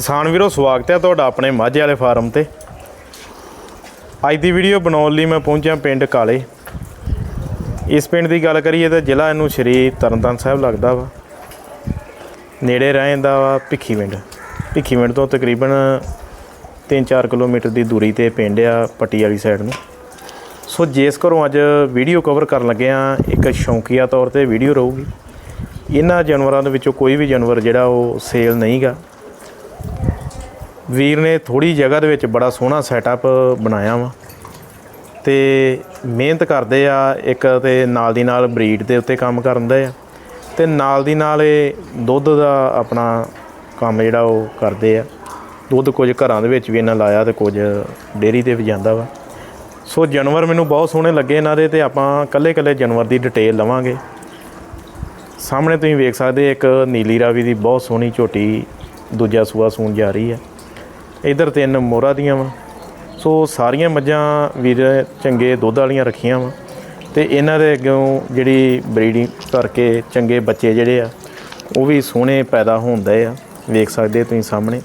ਕਿਸਾਨ ਵੀਰੋ, ਸਵਾਗਤ ਹੈ ਤੁਹਾਡਾ ਆਪਣੇ ਮਾਝੇ ਵਾਲੇ ਫਾਰਮ ਤੇ। ਅੱਜ ਦੀ ਵੀਡੀਓ ਬਣਾਉਣ ਲਈ ਮੈਂ ਪਹੁੰਚਿਆ ਪਿੰਡ ਕਾਲੇ। ਇਸ ਪਿੰਡ ਦੀ ਗੱਲ ਕਰੀਏ ਤਾਂ ਜ਼ਿਲ੍ਹਾ ਇਹਨੂੰ ਸ਼੍ਰੀ ਤਰਨਤਾਰਨ ਸਾਹਿਬ ਲੱਗਦਾ ਵਾ। ਨੇੜੇ ਰਹਿੰਦਾ ਵਾ ਭਿੱਖੀ ਪਿੰਡ। ਭਿੱਖੀ ਪਿੰਡ ਤੋਂ ਤਕਰੀਬਨ 3-4 ਕਿਲੋਮੀਟਰ ਦੀ ਦੂਰੀ ਤੇ ਪਿੰਡ ਆ ਪੱਟੀ ਵਾਲੀ ਸਾਈਡ ਨੂੰ। ਸੋ ਜਿਸ ਘਰੋਂ ਅੱਜ ਵੀਡੀਓ ਕਵਰ ਕਰਨ ਲੱਗੇ ਆ ਇੱਕ ਸ਼ੌਂਕੀਆ ਤੌਰ ਤੇ ਵੀਡੀਓ ਰਹੂਗੀ। ਇਹਨਾਂ ਜਾਨਵਰਾਂ ਦੇ ਵਿੱਚੋਂ ਕੋਈ ਵੀ ਜਾਨਵਰ ਜਿਹੜਾ ਉਹ ਸੇਲ ਨਹੀਂਗਾ। ਵੀਰ ਨੇ ਥੋੜੀ ਜਗ੍ਹਾ ਦੇ ਵਿੱਚ ਬੜਾ ਸੋਹਣਾ ਸੈਟਅਪ ਬਣਾਇਆ ਵਾ। ਤੇ ਮਿਹਨਤ ਕਰਦੇ ਆ, ਇੱਕ ਤੇ ਨਾਲ ਦੀ ਨਾਲ ਬਰੀਡ ਦੇ ਉੱਤੇ ਕੰਮ ਕਰਦੇ ਆ। ਤੇ ਨਾਲ ਦੀ ਨਾਲ ਇਹ ਦੁੱਧ ਦਾ ਆਪਣਾ ਕੰਮ ਜਿਹੜਾ ਉਹ ਕਰਦੇ ਆ। ਦੁੱਧ ਕੁਝ ਘਰਾਂ ਦੇ ਵਿੱਚ ਵੀ ਇਹਨਾਂ ਲਾਇਆ ਤੇ ਕੁਝ ਡੇਅਰੀ ਤੇ ਵੀ ਜਾਂਦਾ ਵਾ। ਸੋ ਜਾਨਵਰ ਮੈਨੂੰ ਬਹੁਤ ਸੋਹਣੇ ਲੱਗੇ ਇਹਨਾਂ ਦੇ ਤੇ ਆਪਾਂ ਕੱਲੇ ਕੱਲੇ ਜਾਨਵਰ ਦੀ ਡਿਟੇਲ ਲਵਾਂਗੇ। ਸਾਹਮਣੇ ਤੁਸੀਂ ਵੇਖ ਸਕਦੇ ਇੱਕ ਨੀਲੀ ਰਾਵੀ ਦੀ ਬਹੁਤ ਸੋਹਣੀ ਝੋਟੀ ਦੂਜਾ ਸੂਆ ਸੂਣ ਜਾ ਰਹੀ ਹੈ ਇਧਰ ਤਿੰਨ ਮੋਹਰਾ ਦੀਆਂ ਵਾ। ਸੋ ਸਾਰੀਆਂ ਮੱਝਾਂ ਵੀਰ ਚੰਗੇ ਦੁੱਧ ਵਾਲੀਆਂ ਰੱਖੀਆਂ ਵਾ। ਤੇ ਇਹਨਾਂ ਦੇ ਅੱਗੋਂ ਜਿਹੜੀ ਬਰੀਡਿੰਗ ਕਰਕੇ ਚੰਗੇ ਬੱਚੇ ਜਿਹੜੇ ਆ ਉਹ ਵੀ ਸੋਹਣੇ ਪੈਦਾ ਹੁੰਦੇ ਆ। ਵੇਖ ਸਕਦੇ ਤੁਸੀਂ ਸਾਹਮਣੇ।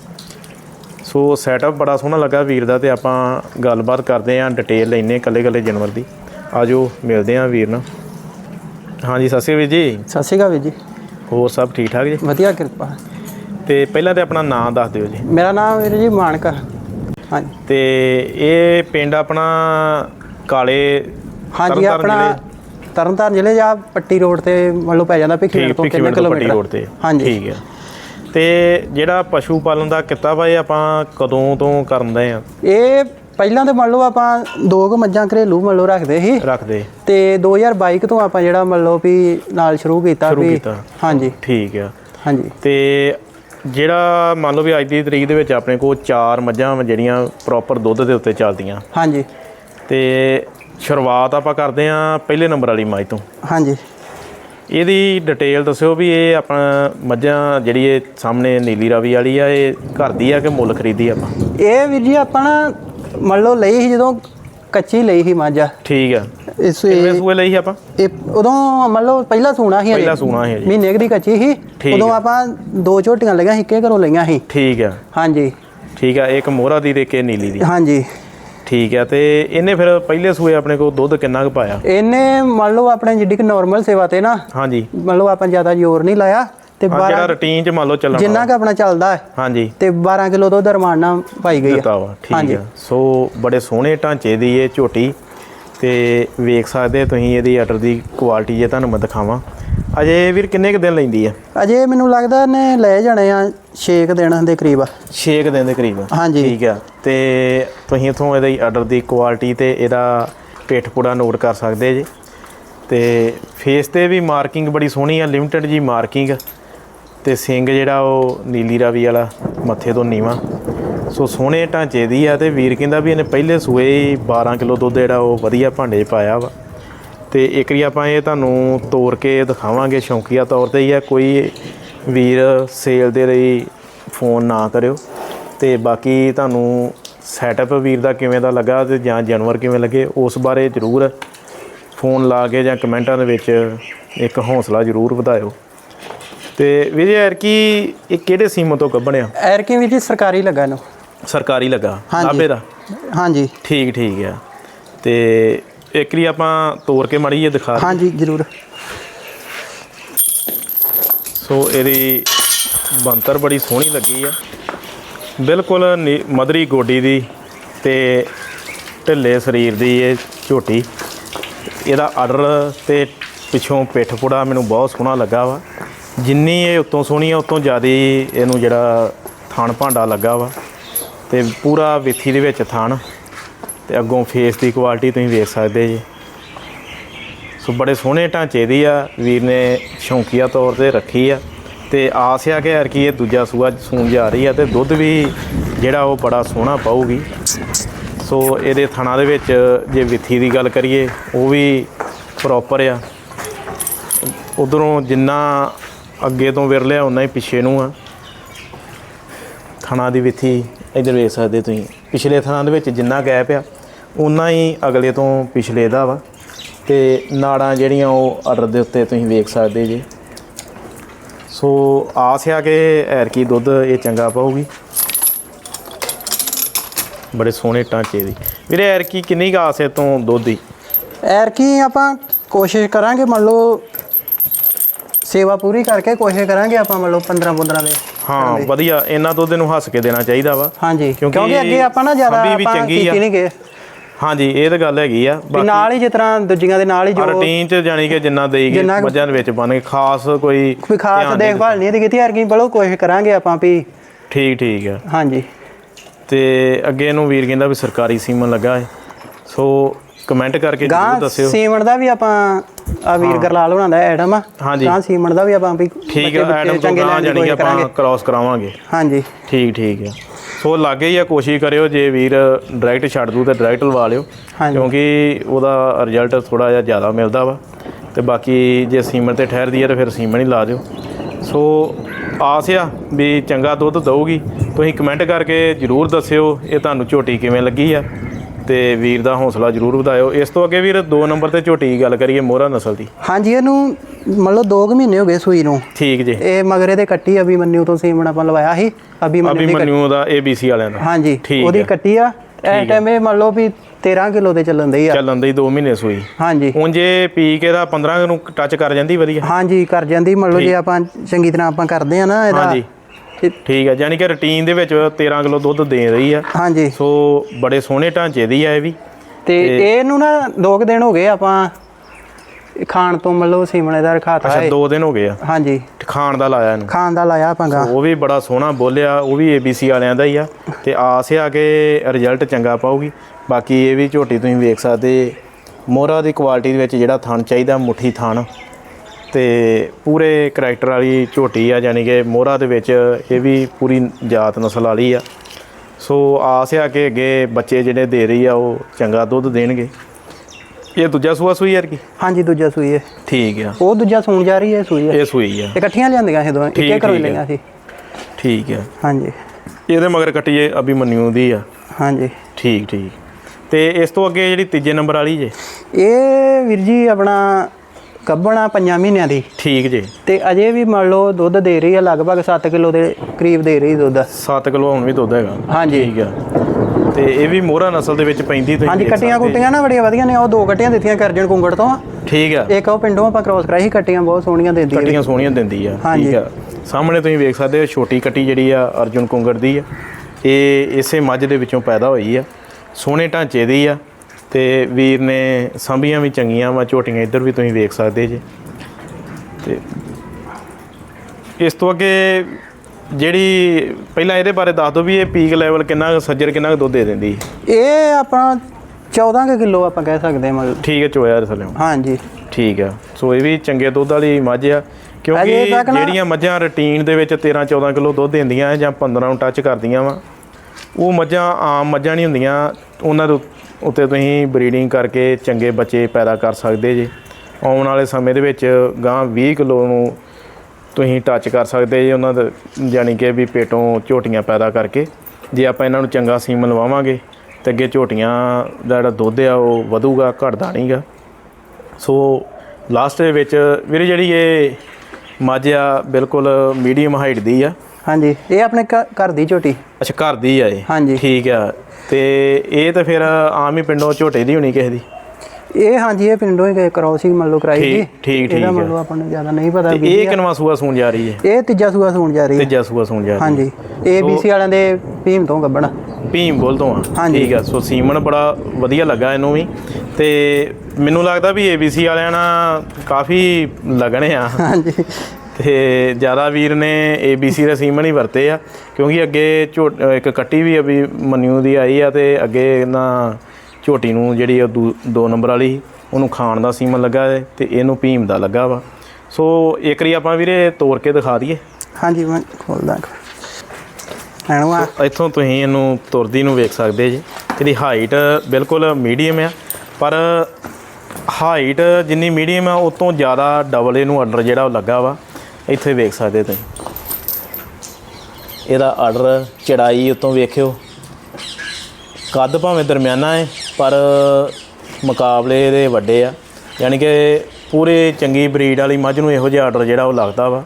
ਸੋ ਸੈਟਅਪ ਬੜਾ ਸੋਹਣਾ ਲੱਗਾ ਵੀਰ ਦਾ ਤੇ ਆਪਾਂ ਗੱਲਬਾਤ ਕਰਦੇ ਆਂ ਡਿਟੇਲ ਲੈਨੇ ਕੱਲੇ ਕੱਲੇ ਜਾਨਵਰ ਦੀ। ਆਜੋ ਮਿਲਦੇ ਆਂ ਵੀਰ ਨਾਲ। ਹਾਂਜੀ ਸਤਿ ਸ਼੍ਰੀ ਅਕਾਲ ਵੀਰ ਜੀ। ਸਤਿ ਸ਼੍ਰੀ ਅਕਾਲ ਵੀਰ ਜੀ। ਹੋਰ ਸਭ ਠੀਕ ਠਾਕ ਜੀ? ਵਧੀਆ ਕਿਰਪਾ। ਤੇ ਪਹਿਲਾਂ ਤੇ ਆਪਣਾ ਨਾਮ ਦੱਸ ਦਿਓ ਜੀ। ਮੇਰਾ ਨਾਮ ਵੀਰ ਜੀ ਮਾਨਕਾ ਹਾਂਜੀ। ਤੇ ਇਹ ਪਿੰਡ ਆਪਣਾ ਕਾਲੇ ਹਾਂਜੀ ਤਰਨਤਾਰਨ ਆਪਣਾ ਤਰਨਤਾਰਨ ਜ਼ਿਲ੍ਹੇ ਜਾਂ ਪੱਟੀ ਰੋਡ ਤੇ ਮੰਨ ਲਓ ਪੈ ਜਾਂਦਾ ਭਿੱਖੀ ਠੀਕ ਤੋਂ ਕਿੰਨੇ ਕਿਲੋਮੀਟਰ? ਤੇ। ਹਾਂਜੀ। ਠੀਕ ਹੈ। ਤੇ ਜਿਹੜਾ ਪਸ਼ੂ ਪਾਲਣ ਦਾ ਕਿੱਤਾ ਵਾ ਇਹ ਆਪਾਂ ਕਦੋਂ ਤੋਂ ਕਰਦੇ ਆ? ਇਹ ਪਹਿਲਾਂ ਤੇ ਮੰਨ ਲਓ ਆਪਾਂ ਦੋ ਕੁ ਮੱਝਾਂ ਘਰੇਲੂ ਮੰਨ ਲਓ ਰੱਖਦੇ ਸੀ। ਰੱਖਦੇ। ਤੇ 2022 ਤੋਂ ਆਪਾਂ ਜਿਹੜਾ ਮੰਨ ਲਓ ਵੀ ਨਾਲ ਸ਼ੁਰੂ ਕੀਤਾ ਸ਼ੁਰੂ ਕੀਤਾ। ਹਾਂਜੀ। ਠੀਕ ਆ। ਹਾਂਜੀ। ਤੇ ਜਿਹੜਾ ਮੰਨ ਲਓ ਵੀ ਅੱਜ ਦੀ ਤਰੀਕ ਦੇ ਵਿੱਚ ਆਪਣੇ ਕੋਲ ਚਾਰ ਮੱਝਾਂ ਜਿਹੜੀਆਂ ਪ੍ਰੋਪਰ ਦੁੱਧ ਦੇ ਉੱਤੇ ਚੱਲਦੀਆਂ। ਹਾਂਜੀ। ਤੇ ਸ਼ੁਰੂਆਤ ਆਪਾਂ ਕਰਦੇ ਆਂ ਪਹਿਲੇ ਨੰਬਰ ਵਾਲੀ ਮੱਝ ਤੋਂ। ਹਾਂਜੀ। ਇਹਦੀ ਡਿਟੇਲ ਦੱਸਿਓ ਵੀ ਇਹ ਆਪਣਾ ਮੱਝਾਂ ਜਿਹੜੀ ਇਹ ਸਾਹਮਣੇ ਨੀਲੀ ਰਾਵੀ ਵਾਲੀ ਆ ਇਹ ਘਰ ਦੀ ਆ ਕਿ ਮੁੱਲ ਖਰੀਦੀ ਆਪਾਂ? ਇਹ ਵੀਰ ਜੀ ਆਪਾਂ ਨਾ ਮੰਨ ਲਓ ਲਈ ਸੀ ਜਦੋਂ ਕੱਚੀ ਲਈ ਸੀ ਮੱਝ ਠੀਕ ਆ। ਇਸ ਕਿੰਨੇ ਸੂਏ ਲਈ ਸੀ ਆਪਾਂ? ਇਹ ਉਦੋਂ ਮੰਨ ਲਓ ਪਹਿਲਾ ਸੂਣਾ ਸੀ। ਪਹਿਲਾ ਸੂਣਾ ਸੀ। ਮਹੀਨੇ ਕੁ ਦੀ ਕੱਚੀ ਸੀ। ਉਦੋਂ। ਆਪਾਂ ਦੋ ਝੋਟੀਆਂ ਲਈਆਂ ਸੀ ਇੱਕੇ ਘਰੋਂ ਲਈਆਂ ਸੀ। ਠੀਕ ਆ। ਹਾਂਜੀ। ਠੀਕ ਆ ਇੱਕ ਮੋਹਰਾ ਦੀ ਤੇ ਇੱਕ ਇਹ ਨੀਲੀ ਦੀ। ਹਾਂਜੀ। ਠੀਕ ਆ ਤੇ ਇਹਨੇ ਫਿਰ ਪਹਿਲੇ ਸੂਏ ਆਪਣੇ ਕੋਲ ਦੁੱਧ ਕਿੰਨਾ ਕੁ ਪਾਇਆ? ਇਹਨੇ ਮੰਨ ਲਓ ਆਪਣੇ ਜਿੱਡੀ ਕਿ ਨਾਰਮਲ ਸੇਵਾ ਤੇ ਨਾ ਹਾਂਜੀ। ਮੰਨ ਲਓ ਆਪਾਂ ਜ਼ਿਆਦਾ ਜ਼ੋਰ ਨਹੀਂ ਲਾਇਆ। ਤੇ ਹਾਂ ਜਿਹੜਾ 12 ਰੁਟੀਨ ਚ ਮੰਨ ਲਓ ਚੱਲਣਾ ਜਿੰਨਾ ਕਿ ਆਪਣਾ ਚੱਲਦਾ ਹੈ ਹਾਂਜੀ। ਤੇ 12 ਕਿਲੋ ਦੁੱਧ ਰਮਾਨਾ ਪਾਈ ਗਈ ਆ। ਠੀਕ ਆ। ਸੋ ਬੜੇ ਸੋਹਣੇ ਢਾਂਚੇ ਦੀ ਇਹ ਝੋਟੀ ਤੇ ਵੇਖ ਸਕਦੇ ਤੁਸੀਂ ਇਹਦੀ ਆਰਡਰ ਦੀ ਕੁਆਲਿਟੀ ਜੇ ਤੁਹਾਨੂੰ ਮੈਂ ਦਿਖਾਵਾਂ। ਅਜੇ ਵੀਰ ਕਿੰਨੇ ਕੁ ਦਿਨ ਲੈਂਦੀ ਆ? ਅਜੇ ਮੈਨੂੰ ਲੱਗਦਾ ਇਹਨੇ ਲੈ ਜਾਣੇ ਆ 6 ਦਿਨ ਦੇ ਕਰੀਬ। 6 ਕੁ ਦਿਨ ਦੇ ਕਰੀਬ। ਹਾਂਜੀ। ਠੀਕ ਆ। ਤੇ ਤੁਸੀਂ ਇਥੋਂ ਇਹਦੀ ਆਰਡਰ ਦੀ ਕੁਆਲਿਟੀ ਤੇ ਇਹਦਾ ਪੇਟ ਪੂੜਾ ਨੋਟ ਕਰ ਸਕਦੇ ਜੀ। ਤੇ ਫੇਸ ਤੇ ਵੀ ਮਾਰਕਿੰਗ ਬੜੀ ਸੋਹਣੀ ਆ ਲਿਮਟਿਡ ਜੀ ਮਾਰਕਿੰਗ ਤੇ ਸਿੰਘ ਜਿਹੜਾ ਉਹ ਨੀਲੀ ਰਾਵੀ ਵਾਲਾ ਮੱਥੇ ਤੋਂ ਨੀਵਾ। ਸੋ ਸੋਹਣੇ ਢਾਂਚੇ ਦੀ ਆ ਤੇ ਵੀਰ ਕਹਿੰਦਾ ਵੀ ਇਹਨੇ ਪਹਿਲੇ ਸੂਏ ਹੀ 12 ਕਿਲੋ ਦੁੱਧ ਜਿਹੜਾ ਉਹ ਵਧੀਆ ਭਾਂਡੇ 'ਚ ਪਾਇਆ ਵਾ। ਤੇ ਇੱਕ ਵਾਰੀ ਆਪਾਂ ਇਹ ਤੁਹਾਨੂੰ ਤੋੜ ਕੇ ਦਿਖਾਵਾਂਗੇ ਸ਼ੌਂਕੀਆ ਤੌਰ ਤੇ ਹੀ ਆ, ਕੋਈ ਵੀਰ ਸੇਲ ਦੇ ਲਈ ਫੋਨ ਨਾ ਕਰਿਓ। ਤੇ ਬਾਕੀ ਤੁਹਾਨੂੰ ਸੈਟਅਪ ਵੀਰ ਦਾ ਕਿਵੇਂ ਦਾ ਲੱਗਾ ਤੇ ਜਾਂ ਜਾਨਵਰ ਕਿਵੇਂ ਲੱਗੇ, ਉਸ ਬਾਰੇ ਜ਼ਰੂਰ ਫੋਨ ਲਾ ਕੇ ਜਾਂ ਕਮੈਂਟਾਂ ਦੇ ਵਿੱਚ ਇੱਕ ਹੌਸਲਾ ਜ਼ਰੂਰ ਵਧਾਇਓ। ਤੇ ਵੀਰ ਯਾਰ ਕੀ ਇਹ ਕਿਹੜੇ ਸੀਮਾ ਤੋਂ ਕੱਢਣਿਆ ਐਰਕੀ ਵੀ ਜੀ ਸਰਕਾਰੀ ਲੱਗਾ ਇਹਨੂੰ। ਸਰਕਾਰੀ ਲੱਗਾ। ਨਾਭੇ ਦਾ? ਹਾਂਜੀ। ਠੀਕ ਠੀਕ ਆ। ਤੇ ਇੱਕ ਵਾਰੀ ਆਪਾਂ ਤੋੜ ਕੇ ਮੜੀ ਇਹ ਦਿਖਾ ਹਾਂਜੀ ਜ਼ਰੂਰ। ਸੋ ਇਹਦੀ ਬੰਤਰ ਬੜੀ ਸੋਹਣੀ ਲੱਗੀ ਆ। ਬਿਲਕੁਲ ਮਧਰੀ ਗੋਡੀ ਦੀ ਤੇ ਢਿੱਲੇ ਸਰੀਰ ਦੀ ਇਹ ਝੋਟੀ। ਇਹਦਾ ਆਰਡਰ ਤੇ ਪਿੱਛੋਂ ਪਿੱਠ ਪੁੜਾ ਮੈਨੂੰ ਬਹੁਤ ਸੋਹਣਾ ਲੱਗਾ ਵਾ। ਜਿੰਨੀ ਇਹ ਉਤੋਂ ਸੋਹਣੀ ਆ, ਉਤੋਂ ਜ਼ਿਆਦਾ ਇਹਨੂੰ ਜਿਹੜਾ ਥਾਣ ਭਾਂਡਾ ਲੱਗਾ ਵਾ। ਤੇ ਪੂਰਾ ਵਿੱਥੀ ਦੇ ਵਿੱਚ ਥਾਣ। ਤੇ ਅੱਗੋਂ ਫੇਸ ਦੀ ਕੁਆਲਿਟੀ ਤੁਸੀਂ ਵੇਖ ਸਕਦੇ ਜੀ। ਸੋ ਬੜੇ ਸੋਹਣੇ ਢਾਂਚੇ ਦੀ ਆ, ਵੀਰ ਨੇ ਸ਼ੌਂਕੀਆ ਤੌਰ ਤੇ ਰੱਖੀ ਆ। ਤੇ ਆਸ ਆ ਕਿ ਯਾਰ ਕੀ ਇਹ ਦੂਜਾ ਸੂਆ ਸੂਣ ਜਾ ਰਹੀ ਆ ਤੇ ਦੁੱਧ ਵੀ ਜਿਹੜਾ ਉਹ ਬੜਾ ਸੋਹਣਾ ਪਾਊਗੀ। ਸੋ ਇਹਦੇ ਥਣਾ ਦੇ ਵਿੱਚ ਜੇ ਵਿੱਥੀ ਦੀ ਗੱਲ ਕਰੀਏ, ਉਹ ਵੀ ਪ੍ਰੋਪਰ ਆ। ਉਧਰੋਂ ਜਿੰਨਾ ਅੱਗੇ ਤੋਂ ਵਿਰਲਿਆ ਉਨਾ ਹੀ ਪਿੱਛੇ ਨੂੰ ਆ। ਥਣਾ ਦੀ ਵਿੱਥੀ ਇਧਰ ਵੇਖ ਸਕਦੇ ਤੁਸੀਂ। ਪਿਛਲੇ ਥਣਾ ਦੇ ਵਿੱਚ ਜਿੰਨਾ ਗੈਪ ਆ ਉਨਾ ਹੀ ਅਗਲੇ ਤੋਂ ਪਿਛਲੇ ਦਾ ਵਾ। ਤੇ ਨਾੜਾਂ ਜਿਹੜੀਆਂ ਉਹ ਆਰਡਰ ਦੇ ਉੱਤੇ ਤੁਸੀਂ ਵੇਖ ਸਕਦੇ ਜੀ। ਸੋ ਆਸ ਆ ਕਿ ਐਰਕੀ ਦੁੱਧ ਇਹ ਚੰਗਾ ਪਾਊਗੀ। ਬੜੇ ਸੋਹਣੇ ਢਾਂਚੇ ਦੀ। ਵੀਰੇ ਐਰਕੀ ਕਿੰਨੀ ਕੁ ਆਸ ਹੈ ਤੋਂ ਦੁੱਧ ਦੀ? ਐਰਕੀ ਆਪਾਂ ਕੋਸ਼ਿਸ਼ ਕਰਾਂਗੇ, ਮੰਨ ਲਓ ਸੇਵਾ ਪੂਰੀ ਕਰਕੇ ਕੋਸ਼ਿਸ਼ ਕਰਾਂਗੇ ਆਪਾਂ ਮੰਨ ਲਓ 15 15 ਦੇ ਹਾਂ ਵਧੀਆ ਇਹਨਾਂ ਦੁੱਧ ਨੂੰ ਹੱਸ ਕੇ ਦੇਣਾ ਚਾਹੀਦਾ ਵਾ। ਹਾਂਜੀ ਕਿਉਂਕਿ ਅੱਗੇ ਆਪਾਂ ਨਾ ਜ਼ਿਆਦਾ ਆਪਾਂ। ਕੀਤੀ ਨਹੀਂ ਗਏ ਹਾਂਜੀ ਇਹ ਤਾਂ ਗੱਲ ਹੈਗੀ ਆ। ਵੀ ਨਾਲ ਹੀ ਜਿਸ ਤਰ੍ਹਾਂ ਦੂਜੀਆਂ ਦੇ ਨਾਲ ਹੀ ਜੋ ਰੂਟੀਨ ਚ ਜਾਣੀ ਕਿ ਜਿੰਨਾ ਦੇਈ ਗਏ ਜਿੰਨਾ ਕੁ- ਮੱਝਾਂ ਦੇ ਵਿੱਚ ਬਣ ਕੇ ਖਾਸ ਕੋਈ ਕੋਈ ਖਾਸ ਦੇਖਭਾਲ ਨਹੀਂ ਇਹਦੀ ਕੀਤੀ ਕੀ ਬਲੋ ਕੋਸ਼ਿਸ਼ ਕਰਾਂਗੇ ਆਪਾਂ ਵੀ ਠੀਕ ਠੀਕ ਆ। ਹਾਂਜੀ। ਤੇ ਅੱਗੇ ਇਹਨੂੰ ਵੀਰ ਕਹਿੰਦਾ ਵੀ ਸਰਕਾਰੀ ਸੀਮਨ ਲੱਗਾ ਹੈ। ਸੋ ਕਮੈਂਟ ਕਰਕੇ ਜ਼ਰੂਰ ਗਾਂ ਦੱਸਿਓ। ਸੀਮਣ ਦਾ ਵੀ ਆਪਾਂ ਆ ਵੀਰ ਗਰਲਾਲ ਹੋਣਾ ਦਾ ਐਡਮ ਆ। ਹਾਂਜੀ। ਗਾਂ ਸੀਮਣ ਦਾ ਵੀ ਆਪਾਂ ਵੀ ਠੀਕ ਆ ਐਡਮ ਤੋਂ ਗਾਂ ਕਿ ਕੋਸ਼ਿਸ਼ ਆਪਾਂ ਕ੍ਰਾਸ ਕਰਾਵਾਂਗੇ। ਹਾਂਜੀ। ਠੀਕ ਠੀਕ ਆ। ਸੋ ਲਾਗੇ ਹੀ ਆ ਕੋਸ਼ਿਸ਼ ਕਰਿਓ ਜੇ ਵੀਰ ਡਾਇਰੈਕਟ ਛੱਡ ਦੂ ਤੇ ਡਾਇਰੈਕਟ ਲਵਾ ਲਿਓ। ਕਿਉਂਕਿ ਉਹਦਾ ਰਿਜ਼ਲਟ ਥੋੜਾ ਜਿਹਾ ਜ਼ਿਆਦਾ ਮਿਲਦਾ ਵਾ। ਤੇ ਬਾਕੀ ਜੇ ਸੀਮਨ ਤੇ ਠਹਿਰਦੀ ਆ ਤੇ ਫਿਰ ਸੀਮਨ ਹੀ ਲਾ ਦਿਓ। ਸੋ ਆਸ ਆ ਵੀ ਚੰਗਾ ਦੁੱਧ ਦਊਗੀ। ਤੁਸੀਂ ਕਮੈਂਟ ਕਰਕੇ ਜਰੂਰ ਦੱਸਿਓ ਇਹ ਤੁਹਾਨੂੰ ਝੋਟੀ ਕਿਵੇਂ ਲੱਗੀ ਆ। ਤੇ ਵੀਰ ਦਾ ਹੌਸਲਾ ਜਰੂਰ ਵਧਾਇਓ। ਇਸ ਤੋਂ ਅੱਗੇ ਵੀਰ 2 ਨੰਬਰ ਤੇ ਝੋਟੀ ਗੱਲ ਕਰੀਏ ਮੋਹਰਾ ਨਸਲ ਦੀ। ਹਾਂਜੀ ਇਹਨੂੰ ਮੰਨ ਲਓ 2 ਮਹੀਨੇ ਹੋ ਗਏ ਸੂਈ ਨੂੰ। ਠੀਕ ਜੇ। ਇਹ ਮਗਰੇ ਦੇ ਕੱਟੀ ਅਭੀ ਮੰਨਿਓ ਤੋਂ ਸੀਮਣ ਆਪਾਂ ਲਵਾਇਆ ਸੀ ਅਭੀ ਮੰਨਿਓ ਦੀ ABC ਵਾਲਿਆਂ ਦਾ। ਹਾਂਜੀ ਉਹਦੀ। ਕੱਟੀ ਆ। ਇਸ ਟਾਈਮ ਇਹ ਮੰਨ ਲਓ ਵੀ 13 ਕਿਲੋ ਦੇ ਚੱਲਣ ਦੀ ਆ। ਚੱਲਣ ਦੀ 2 ਮਹੀਨੇ ਸੂਈ। ਹਾਂਜੀ। ਹੁਣ ਜੇ ਪੀ ਕੇ ਦਾ 15 ਨੂੰ ਟੱਚ ਕਰ ਜਾਂਦੀ ਵਧੀਆ। ਹਾਂਜੀ ਕਰ ਜਾਂਦੀ ਮੰਨ ਲਓ ਜੇ ਆਪਾਂ ਚੰਗੀ ਤਰ੍ਹਾਂ ਆਪਾਂ ਕਰਦੇ ਆ ਨਾ ਇਹਦਾ। ਠੀਕ ਹੈ ਯਾਨੀ ਕਿ ਰੁਟੀਨ ਦੇ ਵਿੱਚ 13 ਕਿਲੋ ਦੁੱਧ ਦੇ ਰਹੀ ਆ। ਹਾਂਜੀ। ਸੋ ਬੜੇ ਸੋਹਣੇ ਢਾਂਚੇ ਦੀ ਆ ਇਹ ਵੀ। ਤੇ ਇਹਨੂੰ ਨਾ ਦੋ ਕੁ ਦਿਨ ਹੋ ਗਏ ਆਪਾਂ ਖਾਣ ਤੋਂ ਮੰਨ ਲਓ ਸੀਮਣੇ ਦਾ ਰਖਾਤਾ ਅੱਛਾ ਹੈ 2 ਦਿਨ ਹੋ ਗਏ ਆ। ਹਾਂਜੀ। ਖਾਣ ਦਾ ਲਾਇਆ ਇਹਨੂੰ। ਖਾਣ ਦਾ ਲਾਇਆ ਆਪਾਂ ਗਾ। ਉਹ ਵੀ ਬੜਾ ਸੋਹਣਾ ਬੋਲਿਆ ਉਹ ਵੀ ABC ਵਾਲਿਆਂ ਦਾ ਹੀ ਆ। ਤੇ ਆਸ ਆ ਕਿ ਰਿਜ਼ਲਟ ਚੰਗਾ ਪਾਊਗੀ। ਬਾਕੀ ਇਹ ਵੀ ਝੋਟੀ ਤੁਸੀਂ ਵੇਖ ਸਕਦੇ ਮੋਹਰਾ ਦੀ ਕੁਆਲਿਟੀ ਦੇ ਵਿੱਚ ਜਿਹੜਾ ਥਣ ਚਾਹੀਦਾ ਮੁੱਠੀ ਥਣ। ਤੇ ਪੂਰੇ ਕਰੈਕਟਰ ਵਾਲੀ ਝੋਟੀ ਆ ਯਾਨੀ ਕਿ ਮੋਹਰਾ ਦੇ ਵਿੱਚ ਇਹ ਵੀ ਪੂਰੀ ਜਾਤ ਨਸਲ ਵਾਲੀ ਆ। ਸੋ ਆਸ ਆ ਕਿ ਅੱਗੇ ਬੱਚੇ ਜਿਹੜੇ ਦੇ ਰਹੀ ਆ ਉਹ ਚੰਗਾ ਦੁੱਧ ਦੇਣਗੇ। ਇਹ ਦੂਜਾ ਸੂਆ ਸੂਈ ਯਾਰ ਕੀ? ਹਾਂਜੀ ਦੂਜਾ ਸੂਈ ਹੈ ਠੀਕ ਆ। ਉਹ ਦੂਜਾ ਸੂਣ ਜਾ ਰਹੀ ਹੈ ਇਹ ਸੂਈ ਹੈ ਇਹ ਸੂਈ ਆ। ਇਹ ਇਕੱਠੀਆਂ ਲਿਆਂਦੀਆਂ ਸੀ ਦੋਵੇਂ ਠੀਕ, ਇੱਕੇ ਘਰੋਂ। ਲਈਆਂ ਸੀ। ਠੀਕ ਆ। ਹਾਂਜੀ। ਇਹਦੇ ਮਗਰ ਕੱਟੀਏ ਅਭੀ ਮਨਿਊ ਦੀ ਆ। ਹਾਂਜੀ। ਠੀਕ ਠੀਕ। ਤੇ ਇਸ ਤੋਂ ਅੱਗੇ ਜਿਹੜੀ ਤੀਜੇ ਨੰਬਰ ਵਾਲੀ ਜੇ? ਇਹ ਵੀਰ ਜੀ ਆਪਣਾ ਕੱਬਣਾ ਪੰਜਾਂ ਮਹੀਨਿਆਂ ਦੀ। ਠੀਕ ਜੇ। ਤੇ ਅਜੇ ਵੀ ਮੰਨ ਲਓ ਦੁੱਧ ਦੇ ਰਹੀ ਹੈ ਲਗਭਗ 7 ਕਿਲੋ ਦੇ ਕਰੀਬ ਦੇ ਰਹੀ ਦੁੱਧ। 7 ਕਿਲੋ ਹੁਣ ਵੀ ਦੁੱਧ ਹੈਗਾ। ਹਾਂਜੀ। ਠੀਕ ਆ। ਤੇ ਇਹ ਵੀ ਮੋਹਰਾ ਨਸਲ ਦੇ ਵਿੱਚ ਪੈਂਦੀ ਤੁਸੀਂ ਹਾਂਜੀ ਕੱਟੀਆਂ। ਕੁੱਟੀਆਂ ਨਾ ਬੜੀਆਂ ਵਧੀਆ ਨੇ ਉਹ ਦੋ ਕੱਟੀਆਂ ਦਿੱਤੀਆਂ ਕਰਜਨ ਕੁੰਗੜ ਤੋਂ। ਠੀਕ ਆ। ਇੱਕ ਉਹ ਪਿੰਡੋਂ ਆਪਾਂ ਕ੍ਰੋਸ ਕਰਾਈ ਸੀ ਕੱਟੀਆਂ ਬਹੁਤ ਸੋਹਣੀਆਂ ਦਿੰਦੀ ਕੱਟੀਆਂ ਸੋਹਣੀਆਂ ਦਿੰਦੀ ਆ। ਠੀਕ ਆ। ਸਾਹਮਣੇ ਤੁਸੀਂ ਵੇਖ ਸਕਦੇ ਹੋ ਛੋਟੀ ਕੱਟੀ ਜਿਹੜੀ ਆ ਅਰਜੁਨ ਕੁੰਗੜ ਦੀ ਆ। ਇਹ ਇਸੇ ਮੱਝ ਦੇ ਵਿੱਚੋਂ ਪੈਦਾ ਹੋਈ ਆ। ਸੋਹਣੇ ਢਾਂਚੇ ਦੀ ਆ। ਤੇ ਵੀਰ ਨੇ ਸੰਭੀਆਂ ਵੀ ਚੰਗੀਆਂ ਵਾ ਝੋਟੀਆਂ ਇੱਧਰ ਵੀ ਤੁਸੀਂ ਵੇਖ ਸਕਦੇ ਜੇ। ਤੇ ਇਸ ਤੋਂ ਅੱਗੇ ਜਿਹੜੀ ਪਹਿਲਾਂ ਇਹਦੇ ਬਾਰੇ ਦੱਸ ਦਿਓ ਵੀ ਇਹ ਪੀਕ ਲੈਵਲ ਕਿੰਨਾ ਸੱਜਰ ਕਿੰਨਾ ਕੁ ਦੁੱਧ ਦੇ ਦਿੰਦੀ ਇਹ ਆਪਣਾ 14 ਕਿਲੋ ਆਪਾਂ ਕਹਿ ਸਕਦੇ ਹਾਂ ਮਤਲਬ। ਠੀਕ ਹੈ ਚੋਇਆ ਰਸਲਿਓ ਹਾਂਜੀ। ਠੀਕ ਆ। ਸੋ ਇਹ ਵੀ ਚੰਗੇ ਦੁੱਧ ਵਾਲੀ ਮੱਝ ਆ ਕਿਉਂਕਿ ਜਿਹੜੀਆਂ ਮੱਝਾਂ ਰੁਟੀਨ ਦੇ ਵਿੱਚ 13 14 ਕਿਲੋ ਦੁੱਧ ਦਿੰਦੀਆਂ ਜਾਂ 15 ਨੂੰ ਟੱਚ ਕਰਦੀਆਂ ਵਾ ਉਹ ਮੱਝਾਂ ਆਮ ਮੱਝਾਂ ਨਹੀਂ ਹੁੰਦੀਆਂ ਉਹਨਾਂ ਦੇ ਉੱਤੇ ਤੁਸੀਂ ਬਰੀਡਿੰਗ ਕਰਕੇ ਚੰਗੇ ਬੱਚੇ ਪੈਦਾ ਕਰ ਸਕਦੇ ਜੇ। ਆਉਣ ਵਾਲੇ ਸਮੇਂ ਦੇ ਵਿੱਚ ਗਾਂ 20 ਕਿਲੋ ਨੂੰ ਤੁਸੀਂ ਟੱਚ ਕਰ ਸਕਦੇ ਜੇ ਉਹਨਾਂ ਦਾ ਯਾਨੀ ਕਿ ਵੀ ਪੇਟੋਂ ਝੋਟੀਆਂ ਪੈਦਾ ਕਰਕੇ। ਜੇ ਆਪਾਂ ਇਹਨਾਂ ਨੂੰ ਚੰਗਾ ਸੀਮਨ ਲਵਾਵਾਂਗੇ ਤੇ ਅੱਗੇ ਝੋਟੀਆਂ ਦਾ ਜਿਹੜਾ ਦੁੱਧ ਆ ਉਹ ਵਧੂਗਾ ਘਟਦਾ ਨਹੀਂਗਾ। ਸੋ ਲਾਸਟ ਦੇ ਵਿੱਚ ਵੀਰੇ ਜਿਹੜੀ ਇਹ ਮੱਝ ਆ ਬਿਲਕੁਲ ਮੀਡੀਅਮ ਹਾਈਟ ਦੀ ਆ। ਹਾਂਜੀ ਇਹ ਆਪਣੇ ਘਰ ਦੀ ਝੋਟੀ। ਅੱਛਾ ਘਰ ਦੀ ਆ ਇਹ? ਹਾਂਜੀ। ਠੀਕ ਆ। ਤੇ ਇਹ ਤਾਂ ਫਿਰ ਆਮ ਹੀ ਪਿੰਡੋਂ ਝੋਟੇ ਦੀ ਹੋਣੀ ਕਿਸੇ ਦੀ? ਇਹ ਹਾਂਜੀ ਇਹ ਪਿੰਡੋਂ ਹੀ ਕ੍ਰੋਸਿੰਗ ਮੰਨ ਲਓ ਕਰਾਈ ਠੀਕ- ਜੀ ਠੀਕ- ਇਹਦਾ ਠੀਕ ਮੰਨ ਹੈ। ਲਓ ਆਪਾਂ ਨੂੰ ਜ਼ਿਆਦਾ ਨਹੀਂ ਪਤਾ ਵੀ ਇਹ ਕਿਨਵਾ ਸੂਆ ਸੂਣ ਜਾ ਰਹੀ ਹੈ? ਇਹ ਤੀਜਾ ਸੂਆ ਸੂਣ ਜਾ ਰਹੀ ਹੈ। ਤੀਜਾ ਸੂਆ ਸੂਣ ਜਾ ਰਹੀ ਹਾਂਜੀ ABC ਵਾਲਿਆਂ ਦੇ ਭੀਮ ਤੋਂ ਗੱਬਣ। ਭੀਮ ਬੋਲ ਤੋਂ ਆ। ਠੀਕ ਆ ਸੋ ਸੀਮਨ ਬੜਾ ਵਧੀਆ ਲੱਗਾ ਇਹਨੂੰ ਵੀ। ਤੇ ਮੈਨੂੰ ਲੱਗਦਾ ਵੀ ABC ਵਾਲਿਆਂ ਨਾਲ ਕਾਫੀ ਲੱਗਣੇ ਆ। ਹਾਂਜੀ। ਤੇ ਜ਼ਿਆਦਾ ਵੀਰ ਨੇ ABC ਦਾ ਸੀਮਨ ਹੀ ਵਰਤੇ ਆ ਕਿਉਂਕਿ ਅੱਗੇ ਇੱਕ ਕੱਟੀ ਵੀ ਅਭੀ ਮਨਿਊ ਦੀ ਆਈ ਆ ਤੇ ਅੱਗੇ ਨਾ ਝੋਟੀ ਨੂੰ ਜਿਹੜੀ ਉਹ ਦੂ- ਨੰਬਰ ਵਾਲੀ ਉਹਨੂੰ ਖਾਣ ਦਾ ਸੀਮਨ ਲੱਗਾ ਹੈ ਤੇ ਇਹਨੂੰ ਭੀਮ ਦਾ ਲੱਗਾ ਵਾ। ਸੋ ਇੱਕ ਵਾਰੀ ਆਪਾਂ ਵੀਰੇ ਤੋੜ ਕੇ ਦਿਖਾ ਦਈਏ। ਹਾਂਜੀ ਮੈਂ ਖੋਲਦਾ ਆ। ਇੱਥੋਂ ਤੁਸੀਂ ਇਹਨੂੰ ਤੁਰਦੀ ਨੂੰ ਵੇਖ ਸਕਦੇ ਜੀ। ਇਹਦੀ ਹਾਈਟ ਬਿਲਕੁਲ ਮੀਡੀਅਮ ਆ ਪਰ ਹਾਈਟ ਜਿੰਨੀ ਮੀਡੀਅਮ ਆ ਉਸ ਤੋਂ ਜ਼ਿਆਦਾ ਡਬਲ ਇਹਨੂੰ ਆਰਡਰ ਜਿਹੜਾ ਉਹ ਲੱਗਾ ਵਾ। ਇੱਥੇ ਵੇਖ ਸਕਦੇ ਤੁਸੀਂ। ਇਹਦਾ ਆਰਡਰ ਚੜਾਈ ਉਤੋਂ ਵੇਖਿਓ। ਕੱਦ ਭਾਵੇਂ ਦਰਮਿਆਨਾ ਹੈ, ਪਰ ਮੁਕਾਬਲੇ ਇਹਦੇ ਵੱਡੇ ਆ। ਯਾਨੀ ਕਿ ਪੂਰੇ ਚੰਗੀ ਬਰੀਡ ਵਾਲੀ ਮੱਝ ਨੂੰ ਇਹੋ ਜਿਹਾ ਆਰਡਰ ਜਿਹੜਾ ਉਹ ਲੱਗਦਾ ਵਾ।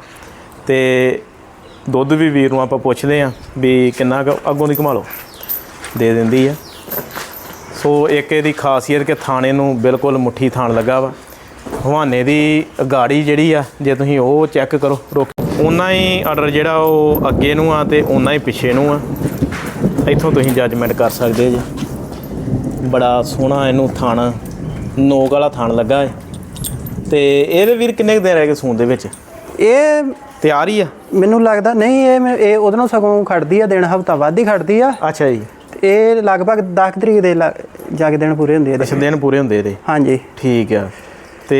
ਤੇ ਦੁੱਧ ਵੀ ਵੀਰ ਨੂੰ ਆਪਾਂ ਪੁੱਛਦੇ ਆ ਵੀ ਕਿੰਨਾ ਕੁ ਅੱਗੋਂ ਦੀ ਘੁਮਾ ਲਓ ਦੇ ਦਿੰਦੀ ਆ। ਸੋ ਇੱਕ ਇਹਦੀ ਖਾਸੀਅਤ ਕਿ ਥਾਣੇ ਨੂੰ ਬਿਲਕੁਲ ਮੁੱਠੀ ਥਾਣ ਲੱਗਾ ਵਾ। ਹਵਾਨੇ ਦੀ ਗਾੜੀ ਜਿਹੜੀ ਆ ਜੇ ਤੁਸੀਂ ਉਹ ਚੈੱਕ ਕਰੋ ਰੁਕ ਉਨਾ ਹੀ ਆਰਡਰ ਜਿਹੜਾ ਉਹ ਅੱਗੇ ਨੂੰ ਆ ਤੇ ਉਨਾ ਹੀ ਪਿੱਛੇ ਨੂੰ ਆ। ਇੱਥੋਂ ਤੁਸੀਂ ਜੱਜਮੈਂਟ ਕਰ ਸਕਦੇ ਜੀ। ਬੜਾ ਸੋਹਣਾ ਇਹਨੂੰ ਥਣ ਨੋਕ ਵਾਲਾ ਥਣ ਲੱਗਾ ਹੈ ਤੇ ਇਹਦੇ ਵੀਰ ਕਿੰਨੇ ਕੁ ਦਿਨ ਰਹਿ ਗਏ ਸੂਣ ਦੇ ਵਿੱਚ? ਇਹ ਤਿਆਰ ਹੀ ਆ? ਮੈਨੂੰ ਲੱਗਦਾ ਨਹੀਂ ਇਹ ਇਹ ਉਹਦੇ ਨਾਲ ਸਗੋਂ ਖੜਦੀ ਆ ਦਿਨ ਹਫਤਾ ਵੱਧ ਹੀ ਖੜਦੀ ਆ। ਅੱਛਾ ਜੀ। ਇਹ ਲਗਭਗ 10 ਤਰੀਕ ਦੇ ਜਾ ਕੇ ਦਿਨ ਪੂਰੇ ਹੁੰਦੇ ਆ ਅੱਛਾ ਦਿਨ ਪੂਰੇ ਹੁੰਦੇ ਇਹਦੇ। ਹਾਂਜੀ। ਠੀਕ ਆ। ਤੇ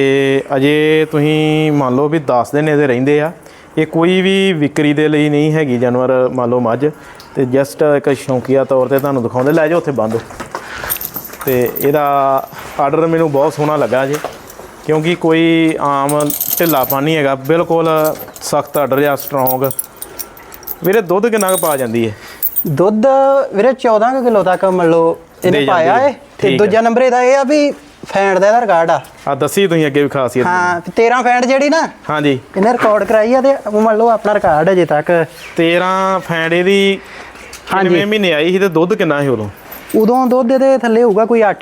ਅਜੇ ਤੁਸੀਂ ਮੰਨ ਲਓ ਵੀ 10 ਦਿਨ ਇਹਦੇ ਰਹਿੰਦੇ ਆ ਇਹ ਕੋਈ ਵੀ ਵਿਕਰੀ ਦੇ ਲਈ ਨਹੀਂ ਹੈਗੀ ਜਾਨਵਰ ਮੰਨ ਲਓ ਮੱਝ। ਤੇ ਜਸਟ ਇੱਕ ਸ਼ੌਂਕੀਆ ਤੌਰ ਤੇ ਤੁਹਾਨੂੰ ਦਿਖਾਉਂਦੇ ਲੈ ਜਾਓ ਉੱਥੇ ਬੰਦ। ਤੇ ਇਹਦਾ ਆਰਡਰ ਮੈਨੂੰ ਬਹੁਤ ਸੋਹਣਾ ਲੱਗਾ ਜੀ ਕਿਉਂਕਿ ਕੋਈ ਆਮ ਢਿੱਲਾਪਨ ਨਹੀਂ ਹੈਗਾ ਬਿਲਕੁਲ ਸਖਤ ਆਰਡਰ ਜਾਂ ਸਟਰੋਂਗ ਵੀਰੇ ਦੁੱਧ ਕਿੰਨਾ ਕੁ ਪਾ ਜਾਂਦੀ ਹੈ ਦੁੱਧ ਵੀਰੇ 14 ਕਿਲੋ ਤੱਕ ਮੰਨ ਲਓ ਇਹਨੇ ਪਾਇਆ ਹੈ। ਏ। ਤੇ ਦੂਜਾ ਨੰਬਰ ਇਹਦਾ ਇਹ ਆ ਵੀ ਫੈਂਡ ਦਾ ਇਹਦਾ ਰਿਕਾਰਡ ਆ। ਆ ਦੱਸੀ ਤੁਸੀਂ ਅੱਗੇ ਵੀ ਖਾਸੀਅਤ। ਹਾਂ ਤੇ 13 ਫੈਂਡ ਜਿਹੜੀ ਨਾ ਹਾਂਜੀ। ਇਹਨੇ ਰਿਕਾਰਡ ਕਰਾਈ ਆ ਤੇ ਉਹ ਮੰਨ ਲਓ ਆਪਣਾ ਰਿਕਾਰਡ ਅਜੇ ਤੱਕ। 13 ਫੈਂਡੇ ਦੀ ਕਿੰਨੇ ਮਹੀਨੇ ਆਈ ਸੀ ਤੇ ਦੁੱਧ ਕਿੰਨਾ ਸੀ ਉਦੋਂ? ਉਦੋਂ ਦੁੱਧ ਇਹਦੇ ਥੱਲੇ ਹੋਊਗਾ ਕੋਈ 8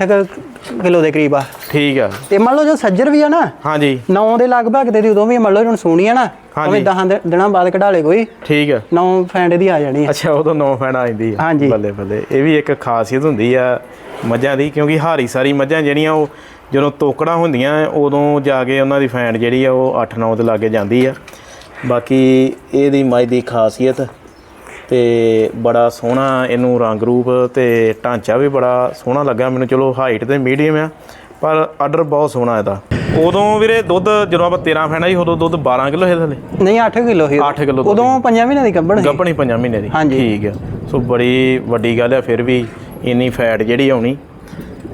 ਕਿਲੋ ਦੇ ਕਰੀਬ ਆ। ਠੀਕ ਆ। ਤੇ ਮੰਨ ਲਓ ਜੋ ਸੱਜਰ ਵੀ ਆ ਨਾ ਹਾਂਜੀ। 9 ਦੇ ਲਗਭਗ ਦੇ ਦੀ ਉਦੋਂ ਵੀ ਮੰਨ ਲਓ ਹੁਣ ਸੋਣੀ ਆ ਨਾ ਹਾਂਜੀ। ਉਵੇਂ 10 ਦਿਨਾਂ ਬਾਅਦ ਕਢਾ ਲੇ ਕੋਈ। ਠੀਕ ਆ। 9 ਫੈਂਡ ਦੀ ਆ ਜਾਣੀ ਅੱਛਾ ਉਦੋਂ ਨੌ ਫੈਨ ਆ ਜਾਂਦੀ ਆ। ਹਾਂਜੀ। ਬੱਲੇ ਬੱਲੇ ਇਹ ਵੀ ਇੱਕ ਖਾਸੀਅਤ ਹੁੰਦੀ ਆ। ਮੱਝਾਂ ਦੀ ਕਿਉਂਕਿ ਹਾਰੀ ਸਾਰੀ ਮੱਝਾਂ ਜਿਹੜੀਆਂ ਉਹ ਜਦੋਂ ਤੋਕੜਾਂ ਹੁੰਦੀਆਂ ਉਦੋਂ ਜਾ ਕੇ ਉਹਨਾਂ ਦੀ ਫੈਨ ਜਿਹੜੀ ਆ ਉਹ 8-9 ਦੇ ਲਾਗੇ ਜਾਂਦੀ ਆ। ਬਾਕੀ ਇਹਦੀ ਮੱਝ ਦੀ ਖਾਸੀਅਤ ਤੇ ਬੜਾ ਸੋਹਣਾ ਇਹਨੂੰ ਰੰਗ ਰੂਪ ਤੇ ਢਾਂਚਾ ਵੀ ਬੜਾ ਸੋਹਣਾ ਲੱਗਾ। ਮੈਨੂੰ ਚਲੋ ਹਾਈਟ ਤੇ ਮੀਡੀਅਮ ਆ ਪਰ ਆਰਡਰ ਬਹੁਤ ਸੋਹਣਾ ਇਹਦਾ। ਉਦੋਂ ਵੀਰੇ ਦੁੱਧ ਜਦੋਂ ਆਪਾਂ 13 ਫੈਨਾ ਸੀ ਉਦੋਂ ਦੁੱਧ 12 ਕਿਲੋ ਹੈ ਥੱਲੇ ਨਹੀਂ 8 ਕਿਲੋ ਸੀ। ਅੱਠ ਕਿੱਲੋ ਦੁੱਧ ਉਦੋਂ 5 ਮਹੀਨਿਆਂ ਦੀ ਕੱਢਣ ਸੀ। ਗੱਭਣੀ ਪੰਜਾਂ ਮਹੀਨੇ ਦੀ। ਹਾਂਜੀ। ਠੀਕ ਆ। ਸੋ ਬੜੀ ਵੱਡੀ ਗੱਲ ਆ ਫਿਰ ਵੀ ਇੰਨੀ ਫੈਟ ਜਿਹੜੀ ਆਉਣੀ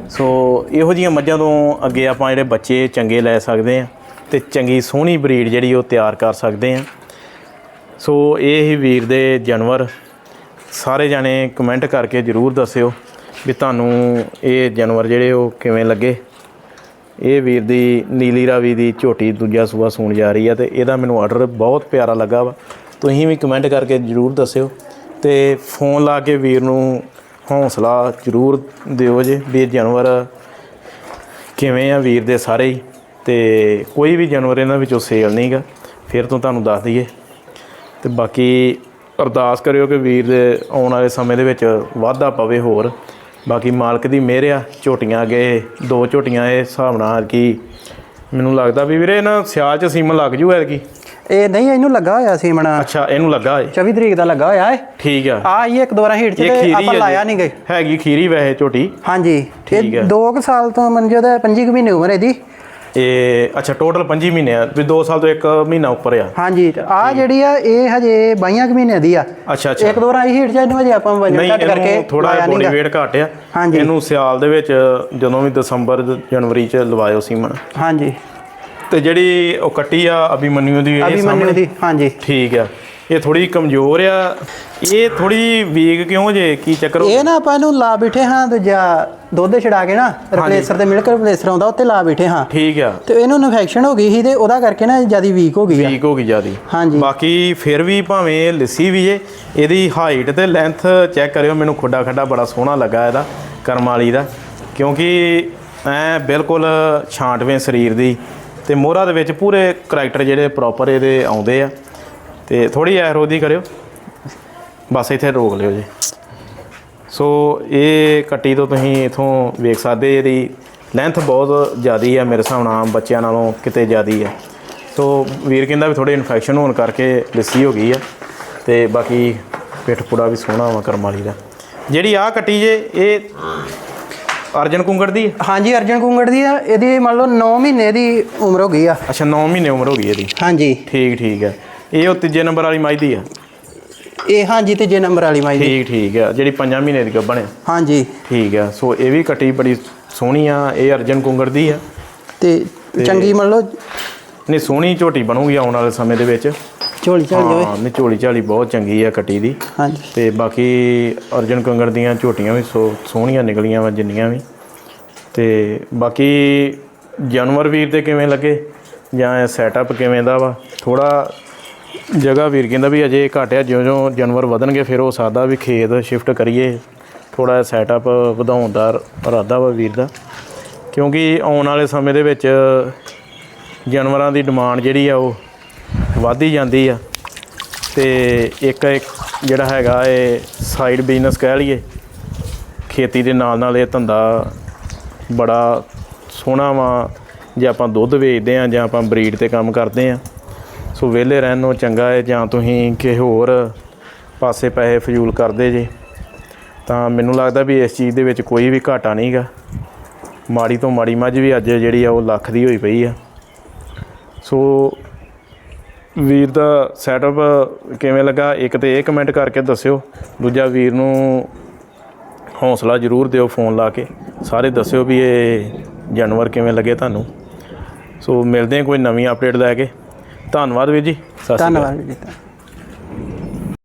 ਸੋ ਇਹੋ ਜੀਆਂ ਮੱਝਾਂ ਤੋਂ ਅੱਗੇ ਆਪਾਂ ਜਿਹੜੇ ਬੱਚੇ ਚੰਗੇ ਲੈ ਸਕਦੇ ਆ ਤੇ ਚੰਗੀ ਸੋਹਣੀ ਬਰੀਡ ਜਿਹੜੀ ਉਹ ਤਿਆਰ ਕਰ ਸਕਦੇ ਆ। ਸੋ ਇਹ ਹੀ ਵੀਰ ਦੇ ਜਾਨਵਰ। ਸਾਰੇ ਜਾਣੇ ਕਮੈਂਟ ਕਰਕੇ ਜਰੂਰ ਦੱਸਿਓ ਵੀ ਤੁਹਾਨੂੰ ਇਹ ਜਾਨਵਰ ਜਿਹੜੇ ਉਹ ਕਿਵੇਂ ਲੱਗੇ। ਇਹ ਵੀਰ ਦੀ ਨੀਲੀ ਰਾਵੀ ਦੀ ਝੋਟੀ ਦੂਜਾ ਸੂਆ ਸੂਣ ਜਾ ਰਹੀ ਆ ਤੇ ਇਹਦਾ ਮੈਨੂੰ ਆਰਡਰ ਬਹੁਤ ਪਿਆਰਾ ਲੱਗਾ ਵਾ। ਤੁਸੀਂ ਵੀ ਕਮੈਂਟ ਕਰਕੇ ਜਰੂਰ ਦੱਸਿਓ ਤੇ ਫੋਨ ਲਾ ਕੇ ਵੀਰ ਨੂੰ ਹੌਸਲਾ ਜਰੂਰ ਦਿਓ ਜੇ ਵੀ ਇਹ ਜਾਨਵਰ ਕਿਵੇਂ ਆ ਵੀਰ ਦੇ ਸਾਰੇ ਹੀ। ਤੇ ਕੋਈ ਵੀ ਜਾਨਵਰ ਇਹਨਾਂ ਵਿੱਚੋਂ ਸੇਲ ਨਹੀਂਗਾ ਫਿਰ ਤੋਂ ਤੁਹਾਨੂੰ ਦੱਸ ਦਈਏ। ਤੇ ਬਾਕੀ ਅਰਦਾਸ ਕਰਿਓ ਕਿ ਵੀਰ ਦੇ ਆਉਣ ਵਾਲੇ ਸਮੇਂ ਦੇ ਵਿੱਚ ਵਾਧਾ ਪਵੇ ਹੋਰ। ਬਾਕੀ ਮਾਲਕ ਦੀ ਮਿਹਰ ਆ, ਝੋਟੀਆਂ ਅੱਗੇ ਦੋ ਝੋਟੀਆਂ ਇਹ ਹਿਸਾਬ ਨਾਲ ਕਿ ਮੈਨੂੰ ਲੱਗਦਾ ਵੀ ਵੀਰੇ ਨਾ ਸਿਆਲ ਚ ਸੀਮਨ ਲੱਗ ਜੂ ਐਤਕੀ। ਇਹ ਨਹੀਂ ਇਹਨੂੰ ਲੱਗਾ ਹੋਇਆ ਸੀ ਮਣਾ। ਅੱਛਾ ਇਹਨੂੰ ਲੱਗਾ ਏ 24 ਤਰੀਕ ਦਾ ਲੱਗਾ ਹੋਇਆ ਏ। ਠੀਕ ਆ। ਆ ਇਹ ਇੱਕ ਦੋ ਵਾਰ ਹੀਟ ਚ ਤੇ ਆਪਾਂ ਲਾਇਆ ਜੀ। ਨਹੀਂ ਗਏ। ਹੈਗੀ ਖੀਰੀ ਵੈਸੇ ਝੋਟੀ। ਹਾਂਜੀ ਠੀਕ ਹੈ। 2 ਸਾਲ ਤੋਂ ਮੰਜੇ ਦਾ 25 ਮਹੀਨੇ ਉਮਰ ਇਹਦੀ। ਇਹ ਅੱਛਾ ਟੋਟਲ 5 ਮਹੀਨੇ ਆ। ਵੀ 2 ਸਾਲ ਤੋਂ ਇੱਕ ਮਹੀਨਾ ਉੱਪਰ ਆ। ਹਾਂਜੀ ਆ ਜਿਹੜੀ ਆ ਇਹ ਹਜੇ 22 ਕੁ ਮਹੀਨੇ ਦੀ ਆ। ਅੱਛਾ ਅੱਛਾ। ਇੱਕ ਦੋ ਵਾਰ ਆਈ ਹੀਟ ਚ ਇਹਨੂੰ ਹਜੇ ਆਪਾਂ ਵਜਨ ਘੱਟ ਕਰਕੇ ਥੋੜਾ ਬੋਡੀ weight ਘੱਟ ਆ। ਇਹਨੂੰ ਸਿਆਲ ਦੇ ਵਿੱਚ ਜਦੋਂ ਵੀ ਦਸੰਬਰ ਜਨਵਰੀ ਚ ਲਵਾਇਓ ਸੀਮਨ। ਹਾਂਜੀ। ਤੇ ਜਿਹੜੀ ਉਹ ਕੱਟੀ ਆ ਅਭਿਮਨਿਊ ਦੀ ਇਹ ਅਭਿਮਨਿਊ ਸਾਹਮਣੇ? ਦੀ ਹਾਂਜੀ। ਠੀਕ ਆ। ਇਹ ਥੋੜੀ ਕਮਜ਼ੋਰ ਆ। ਇਹ ਥੋੜੀ ਵੀਕ ਕਿਉਂ ਜੇ? ਕੀ ਚੱਕਰ ਹੋ- ਇਹ ਨਾ ਆਪਾਂ ਇਹਨੂੰ ਲਾ ਬਿਠੇ ਹਾਂ ਦੂਜਾ ਦੁੱਧ ਛਡਾ ਕੇ ਨਾ ਰਿਪਲੇਸਰ ਤੇ ਮਿਲਕ ਰਿਪਲੇਸਰ ਆਉਂਦਾ ਉੱਤੇ ਲਾ ਬਿਠੇ ਹਾਂ। ਠੀਕ ਆ। ਤੇ ਇਹਨੂੰ ਇਨਫੈਕਸ਼ਨ ਹੋ ਗਈ ਸੀ ਤੇ ਉਹਦਾ ਕਰਕੇ ਨਾ ਜ਼ਿਆਦਾ ਵੀਕ ਹੋ ਗਈ ਆ। ਵੀਕ ਹੋ ਗਈ ਜਿਆਦੀ। ਹਾਂਜੀ। ਬਾਕੀ ਫਿਰ ਵੀ ਭਾਵੇਂ ਲਿੱਸੀ ਵੀ ਏ ਇਹਦੀ ਹਾਈਟ ਤੇ ਲੈਂਥ ਚੈੱਕ ਕਰਿਓ ਮੈਨੂੰ ਖੁੱਡਾ ਖੱਡਾ ਬੜਾ ਸੋਹਣਾ ਲੱਗਾ ਇਹਦਾ ਕਰਮ ਵਾਲੀ ਦਾ। ਕਿਉਂਕਿ ਐ ਬਿਲਕੁਲ ਛਾਂਟਵੇਂ ਸਰੀਰ ਦੀ ਤੇ ਮੋਹਰਾ ਦੇ ਵਿੱਚ ਪੂਰੇ ਕਰੈਕਟਰ ਜਿਹੜੇ ਪ੍ਰੋਪਰ ਇਹਦੇ ਆਉਂਦੇ ਆ। ਤੇ ਥੋੜੀ ਐਰੋ ਦੀ ਕਰਿਓ। ਬਸ ਇੱਥੇ ਰੋਕ ਲਿਓ ਜੀ। ਸੋ ਇਹ ਕੱਟੀ ਤੋਂ ਤੁਸੀਂ ਇਥੋਂ ਵੇਖ ਸਕਦੇ ਇਹਦੀ ਲੈਂਥ ਬਹੁਤ ਜ਼ਿਆਦੀ ਆ ਮੇਰੇ ਹਿਸਾਬ ਨਾਲ, ਬੱਚਿਆਂ ਨਾਲੋਂ ਕਿਤੇ ਜ਼ਿਆਦੀ ਆ। ਸੋ ਵੀਰ ਕਹਿੰਦਾ ਵੀ ਥੋੜੇ ਇਨਫੈਕਸ਼ਨ ਹੋਣ ਕਰਕੇ ਲਿੱਸੀ ਹੋ ਗਈ ਆ, ਤੇ ਬਾਕੀ ਪਿੱਠ ਪੂੜਾ ਵੀ ਸੋਹਣਾ ਵਾ ਕਰਮ ਵਾਲੀ ਦਾ। ਜਿਹੜੀ ਆ ਕੱਟੀ ਜੇ, ਇਹ ਅਰਜਨ ਕੁੰਗੜ ਦੀ? ਹੈ? ਹਾਂਜੀ ਅਰਜਨ ਕੁੰਗੜ ਦੀ ਆ। ਇਹਦੀ ਮੰਨ ਲਓ 9 ਮਹੀਨੇ ਦੀ ਉਮਰ ਹੋ ਗਈ ਆ। ਅੱਛਾ 9 ਮਹੀਨੇ ਉਮਰ ਹੋ ਗਈ ਇਹਦੀ। ਹਾਂਜੀ। ਠੀਕ ਠੀਕ ਹੈ ਇਹ ਉਹ ਤੀਜੇ ਨੰਬਰ ਵਾਲੀ ਮਾਈ ਦੀ ਆ? ਇਹ ਹਾਂਜੀ ਤੀਜੇ ਨੰਬਰ ਵਾਲੀ ਮਾਈ ਠੀਕ ਠੀਕ ਆ। ਜਿਹੜੀ 5 ਮਹੀਨੇ ਦੀ ਗੱਭਣ ਆ? ਹਾਂਜੀ। ਠੀਕ ਆ। ਸੋ ਇਹ ਵੀ ਕੱਟੀ ਬੜੀ ਸੋਹਣੀ ਆ। ਇਹ ਅਰਜਨ ਕੁੰਗੜ ਦੀ ਆ। ਤੇ ਚੰਗੀ ਮੰਨ ਲਓ। ਨਹੀਂ ਸੋਹਣੀ ਝੋਟੀ ਬਣੂਗੀ ਆਉਣ ਵਾਲੇ ਸਮੇਂ ਦੇ ਵਿੱਚ। ਝੋਲੀ ਝਾਲੀ ਜਾਵੇ ਹਾਂ ਨਹੀਂ ਝੋਲੀ ਝਾਲੀ ਬਹੁਤ ਚੰਗੀ ਆ ਕੱਟੀ ਦੀ। ਹਾਂਜੀ। ਤੇ ਬਾਕੀ ਅਰਜਨ ਕੰਗੜ ਦੀਆਂ ਝੋਟੀਆਂ ਵੀ ਸੋਹਣੀਆਂ ਨਿਕਲੀਆਂ ਵਾ ਜਿੰਨੀਆਂ ਵੀ। ਤੇ ਬਾਕੀ ਜਾਨਵਰ ਵੀਰ ਤੇ ਕਿਵੇਂ ਲੱਗੇ? ਜਾਂ ਸੈਟਅਪ ਕਿਵੇਂ ਦਾ ਵਾ? ਥੋੜਾ ਜਗ੍ਹਾ ਵੀਰ ਕਹਿੰਦਾ ਵੀ ਅਜੇ ਘਟਿਆ ਜਿਉਂ-ਜਿਉਂ ਜਾਨਵਰ ਵਧਣਗੇ ਫਿਰ ਹੋ ਸਕਦਾ ਵੀ ਖੇਤ ਸ਼ਿਫਟ ਕਰੀਏ। ਥੋੜਾ ਸੈਟਅਪ ਵਧਾਉਣ ਦਾ ਇਰਾਦਾ ਵਾ ਵੀਰ ਦਾ। ਕਿਉਂਕਿ ਆਉਣ ਵਾਲੇ ਸਮੇਂ ਦੇ ਵਿੱਚ ਜਾਨਵਰਾਂ ਦੀ ਡਿਮਾਂਡ ਜਿਹੜੀ ਆ ਉਹ ਵਧਦੀ ਜਾਂਦੀ ਆ। ਤੇ ਇੱਕ ਜਿਹੜਾ ਹੈਗਾ ਇਹ ਸਾਈਡ ਬਿਜ਼ਨਸ ਕਹਿ ਲਈਏ, ਖੇਤੀ ਦੇ ਨਾਲ ਨਾਲ ਇਹ ਧੰਦਾ ਬੜਾ ਸੋਹਣਾ ਵਾ, ਜੇ ਆਪਾਂ ਦੁੱਧ ਵੇਚਦੇ ਆ ਜਾਂ ਆਪਾਂ ਬਰੀਡ ਤੇ ਕੰਮ ਕਰਦੇ ਆ। ਸੋ ਵਿਹਲੇ ਰਹਿਣ ਨੂੰ ਚੰਗਾ ਹੈ ਜਾਂ ਤੁਸੀਂ ਕਿਸੇ ਹੋਰ ਪਾਸੇ ਪੈਸੇ ਫਜ਼ੂਲ ਕਰਦੇ ਜੇ, ਤਾਂ ਮੈਨੂੰ ਲੱਗਦਾ ਵੀ ਇਸ ਚੀਜ਼ ਦੇ ਵਿੱਚ ਕੋਈ ਵੀ ਘਾਟਾ ਨਹੀਂਗਾ ਮਾੜੀ ਤੋਂ ਮਾੜੀ ਮੱਝ ਵੀ ਅੱਜ ਜਿਹੜੀ ਆ ਉਹ ਲੱਖ ਦੀ ਹੋਈ ਪਈ ਆ। ਸੋ ਵੀਰ ਦਾ ਸੈਟਅਪ ਕਿਵੇਂ ਲੱਗਾ? ਇੱਕ ਤੇ ਇਹ ਕਮੈਂਟ ਕਰਕੇ ਦੱਸਿਓ। ਦੂਜਾ ਵੀਰ ਨੂੰ ਹੌਸਲਾ ਜ਼ਰੂਰ ਦਿਓ ਫੋਨ ਲਾ ਕੇ। ਸਾਰੇ ਦੱਸਿਓ ਵੀ ਇਹ ਜਾਨਵਰ ਕਿਵੇਂ ਲੱਗੇ ਤੁਹਾਨੂੰ। ਸੋ ਮਿਲਦੇ ਹਾਂ ਕੋਈ ਨਵੀਂ ਅਪਡੇਟ ਲੈ ਕੇ। ਧੰਨਵਾਦ ਵੀਰ ਜੀ। ਸਤਿ ਸ਼੍ਰੀ ਅਕਾਲ। ਧੰਨਵਾਦ ਜੀ।